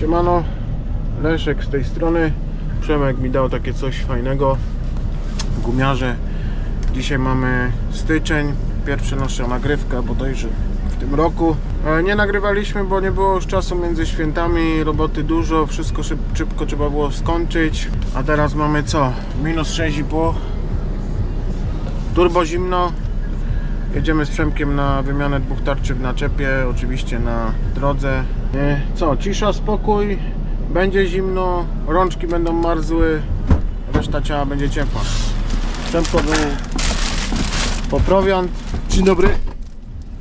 Siemano, Leszek z tej strony. Przemek mi dał takie coś fajnego. Gumiarze. Dzisiaj mamy styczeń, pierwsza nasza nagrywka bodajże w tym roku. E, Nie nagrywaliśmy, bo nie było już czasu między świętami, roboty dużo, wszystko szyb, szybko trzeba było skończyć. A teraz mamy co? Minus 6,5. Turbo zimno. Jedziemy z Przemkiem na wymianę dwóch tarczy w naczepie, oczywiście na drodze. E, Co, cisza, spokój, będzie zimno, rączki będą marzły, reszta ciała będzie ciepła. Przemko był po prowiant Dzień dobry.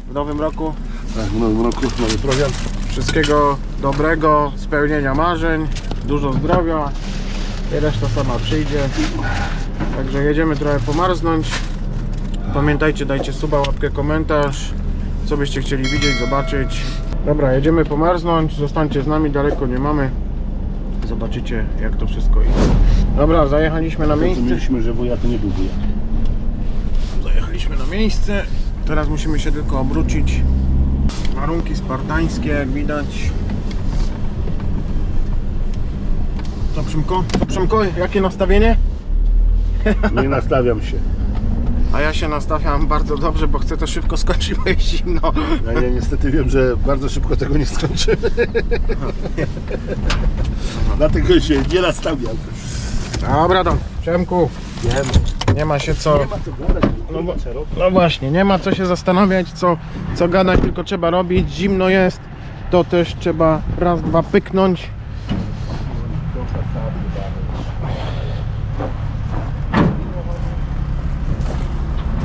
w nowym roku. Tak, w nowym roku mamy program. Wszystkiego dobrego, spełnienia marzeń, dużo zdrowia i reszta sama przyjdzie. Także jedziemy trochę pomarznąć. Pamiętajcie, dajcie suba, łapkę, komentarz. Co byście chcieli widzieć, zobaczyć. Dobra, jedziemy pomarznąć. Zostańcie z nami, daleko nie mamy. Zobaczycie, jak to wszystko idzie. Dobra, zajechaliśmy na miejsce. Rozumieliśmy, że wuja to nie był wuja. Zajechaliśmy na miejsce. Teraz musimy się tylko obrócić. Warunki spartańskie, jak widać. Co Przymko? Co Przymko? Jakie nastawienie? Nie nastawiam się. A ja się nastawiam bardzo dobrze, bo chcę to szybko skończyć, bo jest zimno. Ja, ja niestety wiem, że bardzo szybko tego nie skończymy. Dlatego się nie nastawiam. Dobra, to Przemku, Wiem. nie ma się co... Nie ma co gadać. No, bo, no właśnie, nie ma co się zastanawiać, co, co gadać, tylko trzeba robić. Zimno jest, to też trzeba raz, dwa pyknąć.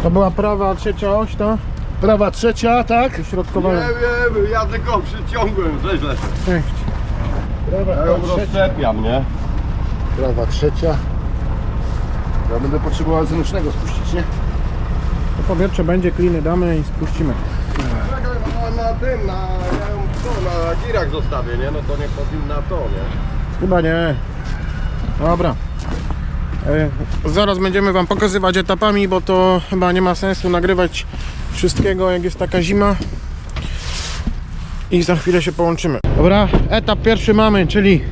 To była prawa trzecia oś, to? Prawa trzecia, tak? Środkowa. Nie wiem, ja tylko przyciągłem rzeźle. Cześć. Prawa Ja ją rozczepiam, nie? Prawa trzecia. Ja będę potrzebował zewnętrznego spuścić, nie? To powietrze będzie, kliny damy i spuścimy. Na, na tym, na, ja ją to, na girach zostawię, nie? No to nie powinna to, nie? Chyba nie. Dobra. E, Zaraz będziemy Wam pokazywać etapami, bo to chyba nie ma sensu nagrywać wszystkiego, jak jest taka zima. I za chwilę się połączymy. Dobra, etap pierwszy mamy, czyli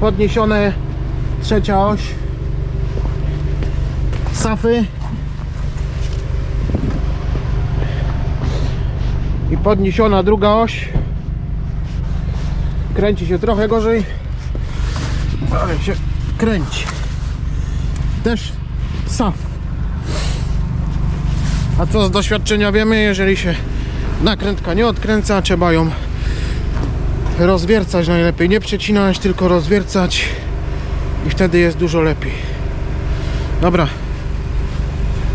podniesione trzecia oś safy i podniesiona druga oś kręci się trochę gorzej ale się kręci. Też SAF. A co z doświadczenia wiemy, jeżeli się nakrętka nie odkręca, trzeba ją rozwiercać najlepiej. Nie przecinać, tylko rozwiercać i wtedy jest dużo lepiej. Dobra.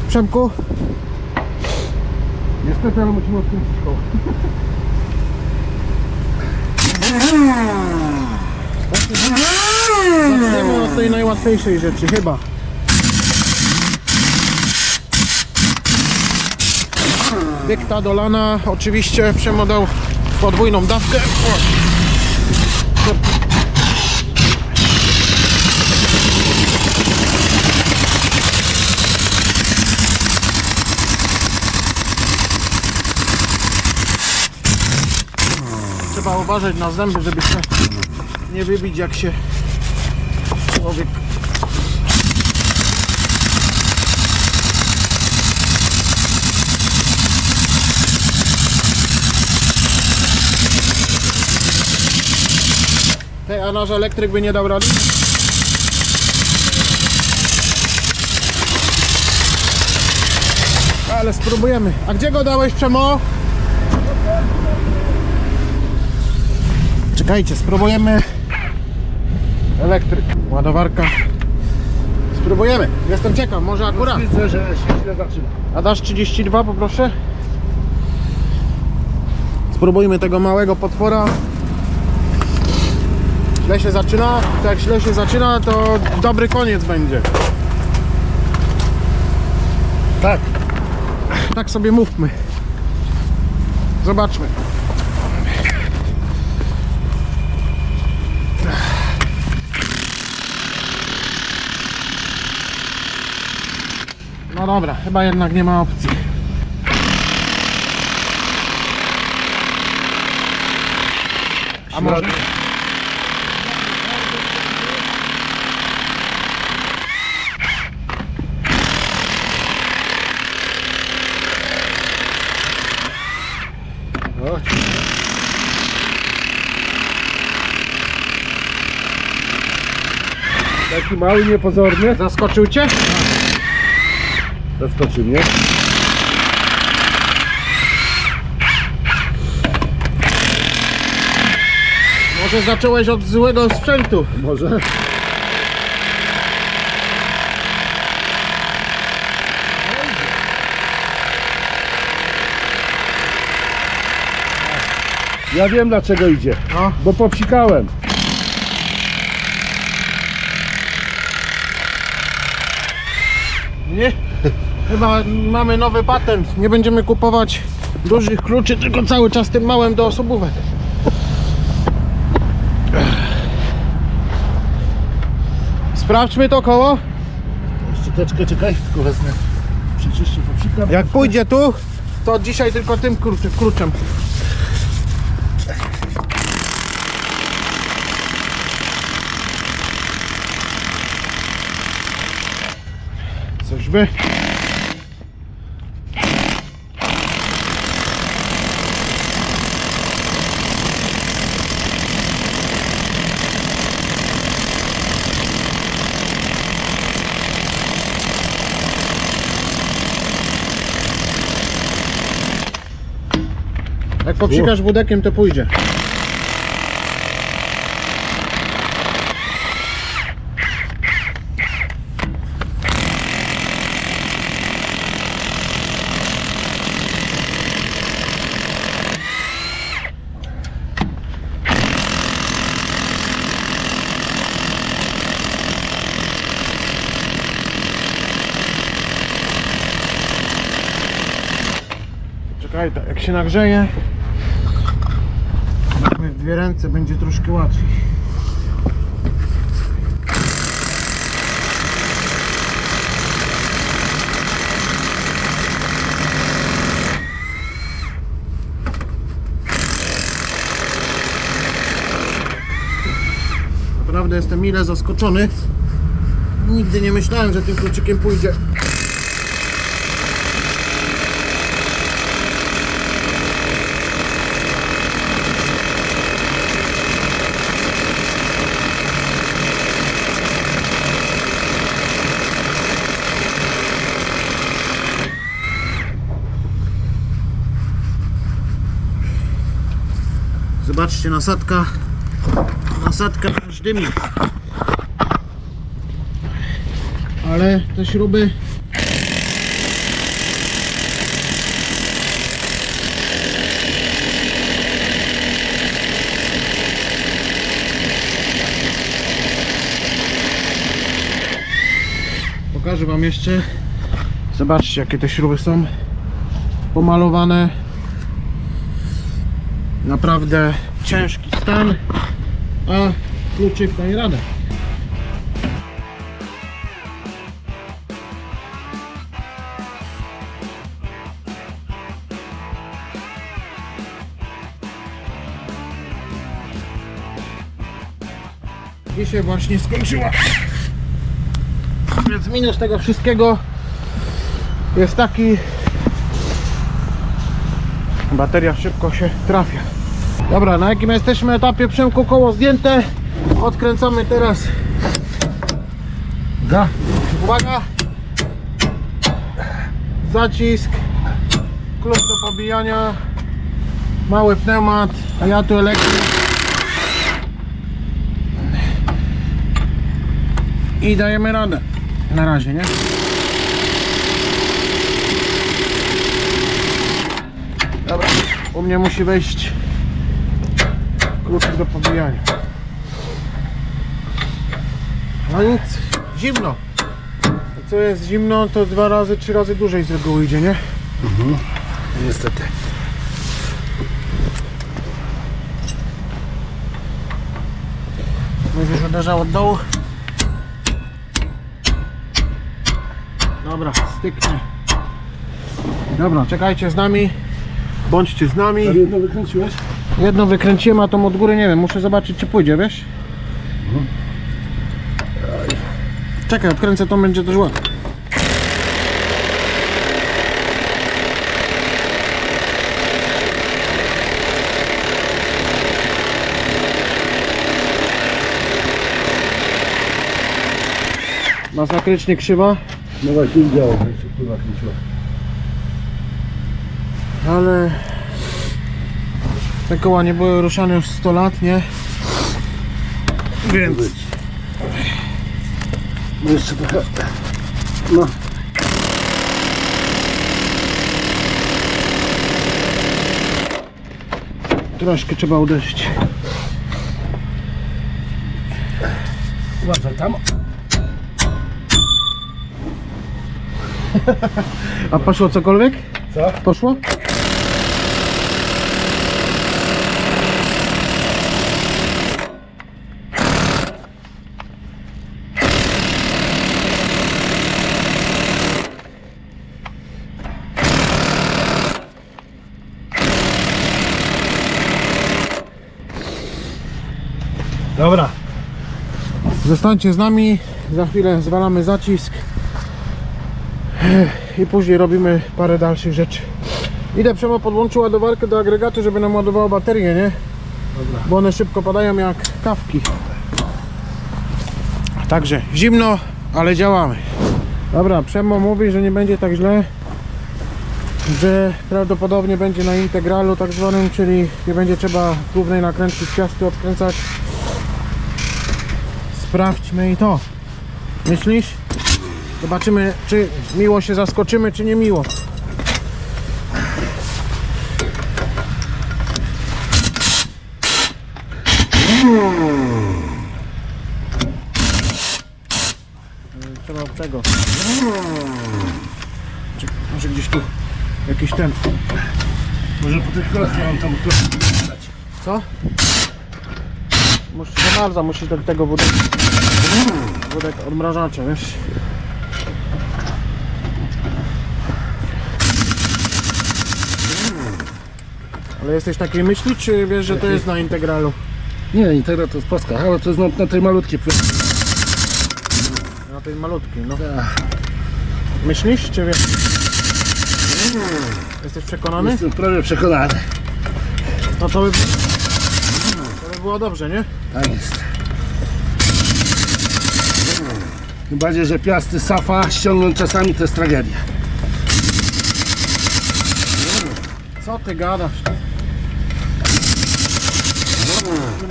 Przemku. Niestety, ale musimy odkręcić koło. Zaczniemy od tej najłatwiejszej rzeczy, chyba. Dykta dolana, oczywiście przemodał podwójną dawkę. Trzeba uważać na zęby, żeby się nie wybić jak się człowiek Hej, a nasz elektryk by nie dał rady? Ale spróbujemy. A gdzie go dałeś, Przemo? Czekajcie, spróbujemy elektryk, ładowarka. Spróbujemy. Jestem ciekaw, może akurat. Widzę, że się źle zaczyna. A dasz 32 poproszę? Spróbujmy tego małego potwora. Źle się zaczyna. To jak źle się zaczyna, to dobry koniec będzie. Tak. Tak sobie mówmy. Zobaczmy. No dobra, chyba jednak nie ma opcji. A może? Mały, niepozorny. Zaskoczył cię? Zaskoczył mnie. Może zacząłeś od złego sprzętu. Może? Ja wiem dlaczego idzie. No. Bo popsikałem. Nie? Chyba mamy nowy patent. Nie będziemy kupować dużych kluczy, tylko cały czas tym małym do osobówek. Sprawdźmy to koło. Szczoteczkę, czekaj, tylko wezmę. Przeczyszczę popsikam. Jak pójdzie tu, to dzisiaj tylko tym kluczem. Kluczem. Coś by. Jak popsikasz budekiem, to pójdzie. Czekaj, tak, jak się nagrzeje, weźmy w dwie ręce, będzie troszkę łatwiej. Naprawdę jestem mile zaskoczony. Nigdy nie myślałem, że tym kluczykiem pójdzie. Zobaczcie, nasadka. Nasadka aż dymi. Ale te śruby Pokażę wam jeszcze. Zobaczcie jakie te śruby są pomalowane. Naprawdę ciężki stan, a kluczyk daje radę. Dzisiaj właśnie skończyła. Więc minus tego wszystkiego jest taki, bateria szybko się trafia. Dobra, na jakim jesteśmy etapie Przemku koło zdjęte. Odkręcamy teraz. Da. Uwaga! Zacisk. Klucz do pobijania. Mały pneumat. A ja tu elektryk. I dajemy radę. Na razie, nie? Dobra. U mnie musi wejść kluczyk do pobijania. No nic, zimno. Co jest zimno, to dwa razy, trzy razy dłużej z reguły idzie, nie? Niestety. Będziesz uderzał od dołu. Dobra, styknie. Dobra, czekajcie z nami. Bądźcie z nami. Jedno wykręciłeś? Jedno wykręciłem, a tą od góry nie wiem. Muszę zobaczyć, czy pójdzie, wiesz? Czekaj, odkręcę to będzie też ładnie. masakrycznie krzywa, No właśnie widziałem, że się kurwa kręciła. ale te koła nie były ruszane już 100 lat, nie? Więc. No jeszcze trochę. No. troszkę trzeba uderzyć. Uważaj tam. A poszło cokolwiek? Co? Poszło? Dobra. Zostańcie z nami, za chwilę zwalamy zacisk i później robimy parę dalszych rzeczy. Idę Przemo podłączył ładowarkę do agregatu, żeby nam ładowało baterię, nie? Dobra. Bo one szybko padają jak kawki. Także zimno, ale działamy. Dobra, Przemo mówi, że nie będzie tak źle, że prawdopodobnie będzie na integralu tak zwanym, czyli nie będzie trzeba głównej nakrętki z piastu odkręcać. Sprawdźmy i to. Myślisz? Zobaczymy, czy miło się zaskoczymy, czy nie miło. Trzeba tego. Czy, może gdzieś tu jakiś ten. Może po tych kolach ja mam tam trochę dać. Co? Musi zamarza, musisz do tego wódek, wódek wiesz? Ale jesteś takiej myśli, czy wiesz, że to jest na integralu? Nie, integra to jest polska, ale to jest na, na tej malutkiej. Na tej malutkiej, no. Tak. Myślisz, czy wiesz? Jesteś przekonany? Jestem prawie przekonany. No to by, to by było dobrze, nie? Tak jest. Tym bardziej, że piasty safa ściągnąć czasami to jest tragedia. Co ty gadasz?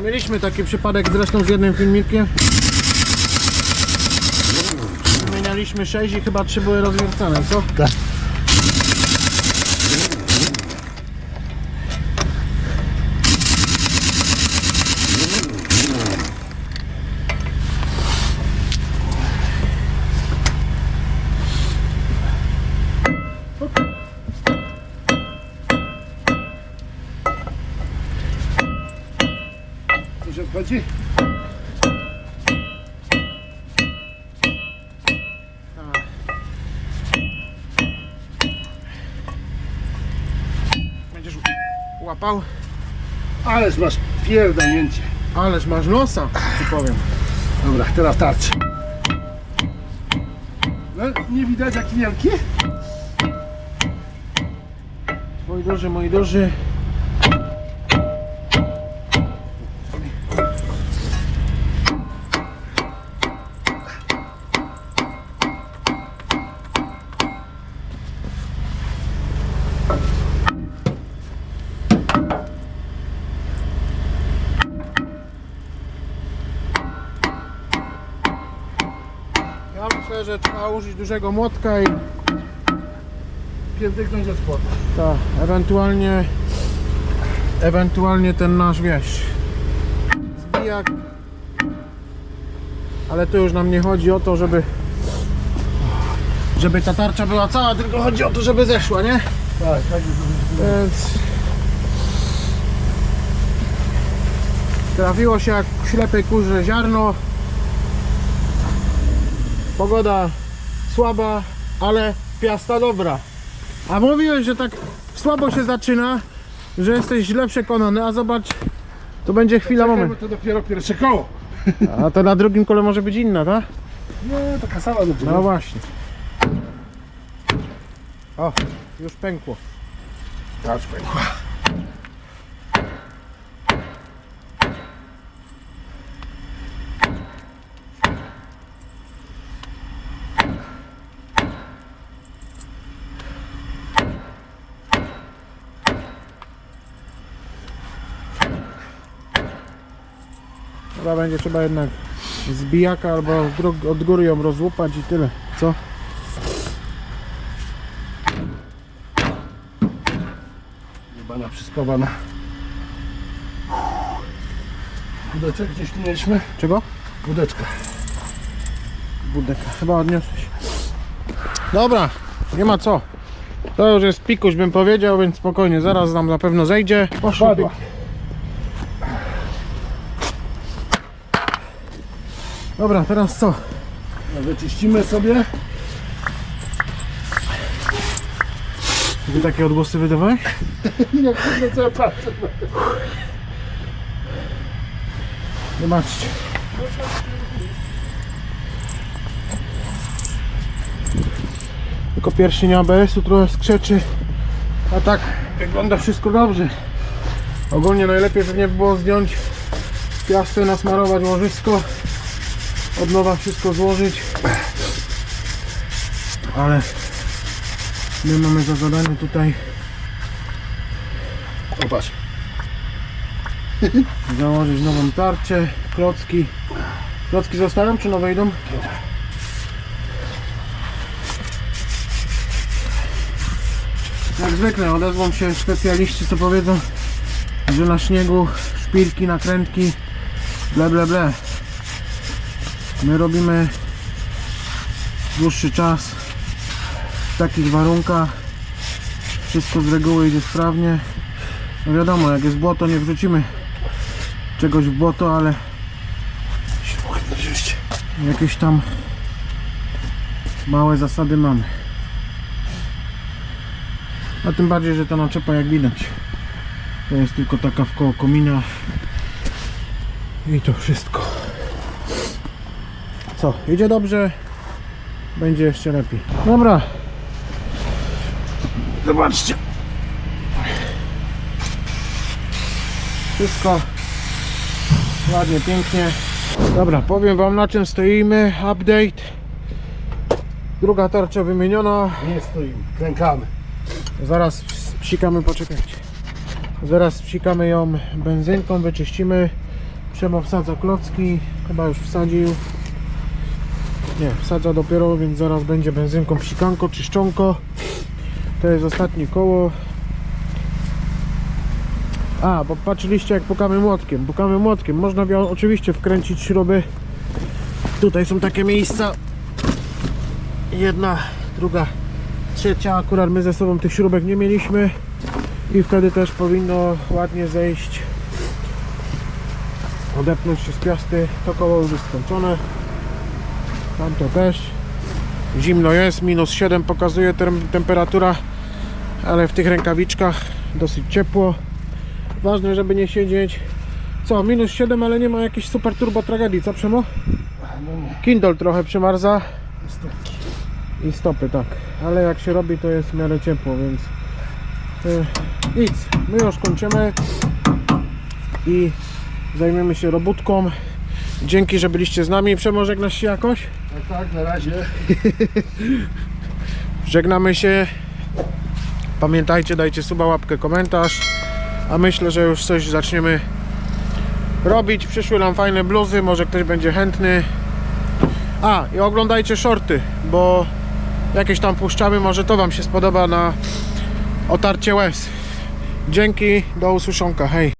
Mieliśmy taki przypadek zresztą z jednym filmikiem. Wymienialiśmy 6 i chyba 3 były rozwiercane, co? Tak. Wchodzi? Będziesz łapał? Ależ masz pierdolnięcie. Ależ masz nosa, ci powiem. Dobra, teraz tarczy. No, nie widać jaki wielki? Mój duży, mój duży. Że trzeba użyć dużego młotka i Pierdyknąć od spodu. Tak, ewentualnie ewentualnie ten nasz wiesz zbijak ale tu już nam nie chodzi o to, żeby żeby ta tarcza była cała, tylko chodzi o to, żeby zeszła, nie? Tak, tak. Więc trafiło się jak w ślepej kurze ziarno pogoda słaba, ale piasta dobra a mówiłeś, że tak słabo się zaczyna że jesteś źle przekonany, a zobacz to będzie chwila, Czekaj, moment bo to dopiero pierwsze koło. a to na drugim kole może być inna, tak? Nie, taka sama będzie. No właśnie o, już pękło Tarcz pękła. Chyba będzie trzeba jednak z bijaka albo od góry ją rozłupać i tyle. Co? Jebana przyspawana. Budeczek gdzieś mieliśmy? Czego? Budeczka. Budeka. Chyba odniosłeś. Dobra, nie ma co. To już jest pikuś bym powiedział, więc spokojnie, zaraz nam na pewno zejdzie. Poszło. Dobra, teraz co? No, wyczyścimy sobie. Ty takie odgłosy wydawałeś? Jak kurde co ja patrzę. Zobaczcie. Tylko pierścień ABS-u trochę skrzeczy. A tak wygląda wszystko dobrze. Ogólnie najlepiej pewnie by było zdjąć piastę, nasmarować łożysko. Od nowa wszystko złożyć. Ale my mamy za zadanie tutaj Popatrz. założyć nową tarczę, klocki. Klocki zostają czy nowe idą? Jak zwykle odezwą się specjaliści co powiedzą, że na śniegu szpilki, nakrętki, ble ble ble. My robimy dłuższy czas w takich warunkach. Wszystko z reguły idzie sprawnie. No wiadomo, jak jest błoto nie wrzucimy czegoś w błoto, ale jakieś tam małe zasady mamy. A tym bardziej, że ta naczepa jak widać to jest tylko taka w koło komina i to wszystko. Co, idzie dobrze? Będzie jeszcze lepiej. Dobra. Zobaczcie. Wszystko ładnie, pięknie. Dobra, powiem wam na czym stoimy. Update. Druga tarcza wymieniona. Nie stoimy. Krękamy. Zaraz psikamy, poczekajcie. Zaraz psikamy ją benzynką, wyczyścimy. Przemo wsadza klocki. Chyba już wsadził. Nie, wsadza dopiero, więc zaraz będzie benzynką psikanko, czyszczonko. To jest ostatnie koło. A, bo patrzyliście jak pukamy młotkiem. Pukamy młotkiem. Można oczywiście wkręcić śruby. Tutaj są takie miejsca. Jedna, druga, trzecia. Akurat my ze sobą tych śrubek nie mieliśmy. I wtedy też powinno ładnie zejść. Odepnąć się z piasty. To koło już jest skończone. Tamto też. Zimno jest, minus 7 pokazuje tem- temperatura, ale w tych rękawiczkach dosyć ciepło. Ważne, żeby nie siedzieć. Co, minus 7, ale nie ma jakiejś super turbo tragedii, co Przemo? Kindle trochę przymarza i stopy, tak. Ale jak się robi, to jest w miarę ciepło, więc y, nic. My już kończymy i zajmiemy się robótką. Dzięki, że byliście z nami. Przemo, żegnasz się jakoś? Tak, tak, na razie. Żegnamy się. Pamiętajcie, dajcie suba, łapkę, komentarz. A myślę, że już coś zaczniemy robić. Przyszły nam fajne bluzy, może ktoś będzie chętny. A, i oglądajcie shorty, bo jakieś tam puszczamy, może to Wam się spodoba na otarcie łez. Dzięki, do usłyszonka, hej.